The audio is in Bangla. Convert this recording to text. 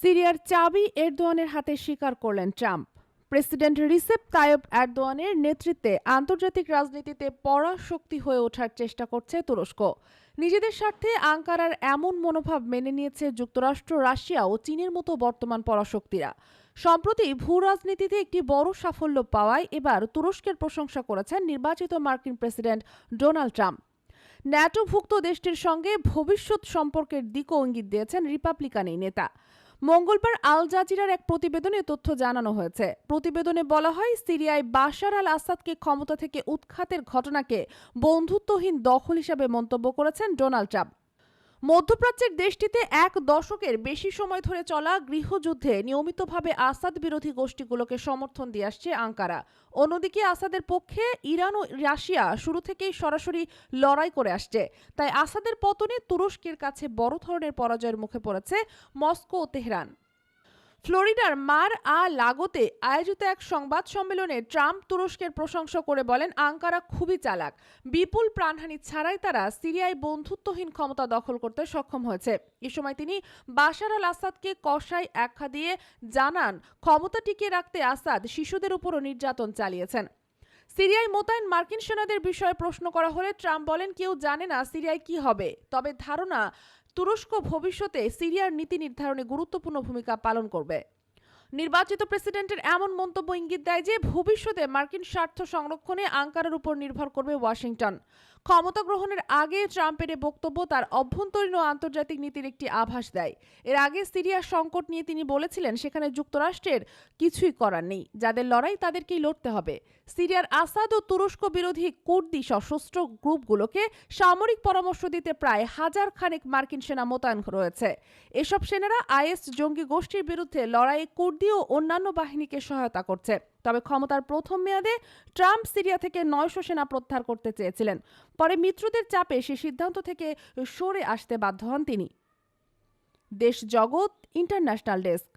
সিরিয়ার চাবি এরদোয়ানের হাতে স্বীকার করলেন ট্রাম্প। প্রেসিডেন্ট রিসেপ তাইব এরদোয়ানের নেতৃত্বে আন্তর্জাতিক রাজনীতিতে পরাশক্তি হয়ে ওঠার চেষ্টা করছে তুরস্ক। নিজেদের স্বার্থে আঙ্কারার এমন মনোভাব মেনে নিয়েছে যুক্তরাষ্ট্র, রাশিয়া ও চীনের মতো বর্তমান পরাশক্তিরা সম্প্রতি ভূ রাজনীতিতে একটি বড় সাফল্য পাওয়ায় এবার তুরস্কের প্রশংসা করেছেন নির্বাচিত মার্কিন প্রেসিডেন্ট ডোনাল্ড ট্রাম্প। ন্যাটোভুক্ত দেশটির সঙ্গে ভবিষ্যৎ সম্পর্কের দিকও ইঙ্গিত দিয়েছেন রিপাবলিকান এই নেতা। মঙ্গলবার আল জাজিরার এক প্রতিবেদনে তথ্য জানানো হয়েছে। প্রতিবেদনে বলা হয়, সিরিয়ায় বাশার আল আসাদকে ক্ষমতা থেকে উৎখাতের ঘটনাকে বন্ধুত্বহীন দখল হিসাবে মন্তব্য করেছেন ডোনাল্ড ট্রাম্প। মধ্যপ্রাচ্যের দেশটিতে এক দশকের বেশি সময় ধরে চলা গৃহযুদ্ধে নিয়মিতভাবে আসাদ বিরোধী গোষ্ঠীগুলোকে সমর্থন দিয়ে আসছে আঙ্কারা। অন্যদিকে আসাদের পক্ষে ইরান ও রাশিয়া শুরু থেকেই সরাসরি লড়াই করে আসছে। তাই আসাদের পতনে তুরস্কের কাছে বড় ধরনের পরাজয়ের মুখে পড়েছে মস্কো ও তেহরান। ফ্লোরিডার মার আ লাগোতে আয়োজিত এক সংবাদ সম্মেলনে ট্রাম্প তুরস্কের প্রশংসা করে বলেন, আঙ্কারা খুবই চালাক। বিপুল প্রাণহানি ছাড়াই তারা সিরিয়ায় বন্ধুত্বহীন ক্ষমতা দখল করতে সক্ষম হয়েছে। এ সময় তিনি বাশার আল আসাদকে কষাই আখ্যা দিয়ে জানান, ক্ষমতা টিকিয়ে রাখতে আসাদ শিশুদের উপরও নির্যাতন চালিয়েছেন। সিরিয়ায় মোতায়েন মার্কিন সেনাদের বিষয়ে প্রশ্ন করা হলে ট্রাম্প বলেন, কেউ জানে না সিরিয়ায় কি হবে। তবে ধারণা তুরস্ক ভবিষ্যতে সিরিয়ার নীতি নির্ধারণে গুরুত্বপূর্ণ ভূমিকা পালন করবে। নির্বাচিত প্রেসিডেন্টের এমন মন্তব্য ইঙ্গিত দেয় যে ভবিষ্যতে মার্কিন স্বার্থ সংরক্ষণে আঙ্কারার উপর নির্ভর করবে ওয়াশিংটন। ক্ষমতা গ্রহণের আগে ট্রাম্পের বক্তব্য তার অভ্যন্তরীণ ও আন্তর্জাতিক নীতির একটি আভাস দেয়। এর আগে সিরিয়ার সংকট নিয়ে তিনি বলেছিলেন, সেখানে যুক্তরাষ্ট্রের কিছুই করার নেই। যাদের লড়াই তাদেরকেই লড়তে হবে। সিরিয়ার আসাদ ও তুরস্ক বিরোধী কুর্দি সশস্ত্র গ্রুপগুলোকে সামরিক পরামর্শ দিতে প্রায় হাজার খানেক মার্কিন সেনা মোতায়েন রয়েছে। এসব সেনারা আইএস জঙ্গি গোষ্ঠীর বিরুদ্ধে লড়াইয়ে কুর্দি ও অন্যান্য বাহিনীকে সহায়তা করছে, তবে ক্ষমতার প্রথম মেয়াদে ট্রাম্প সিরিয়া থেকে নয়শো সেনা প্রত্যাহার করতে চেয়েছিলেন। পরে মিত্রদের চাপে সে সিদ্ধান্ত থেকে সরে আসতে বাধ্য হন তিনি। দেশ জগৎ ইন্টারন্যাশনাল ডেস্ক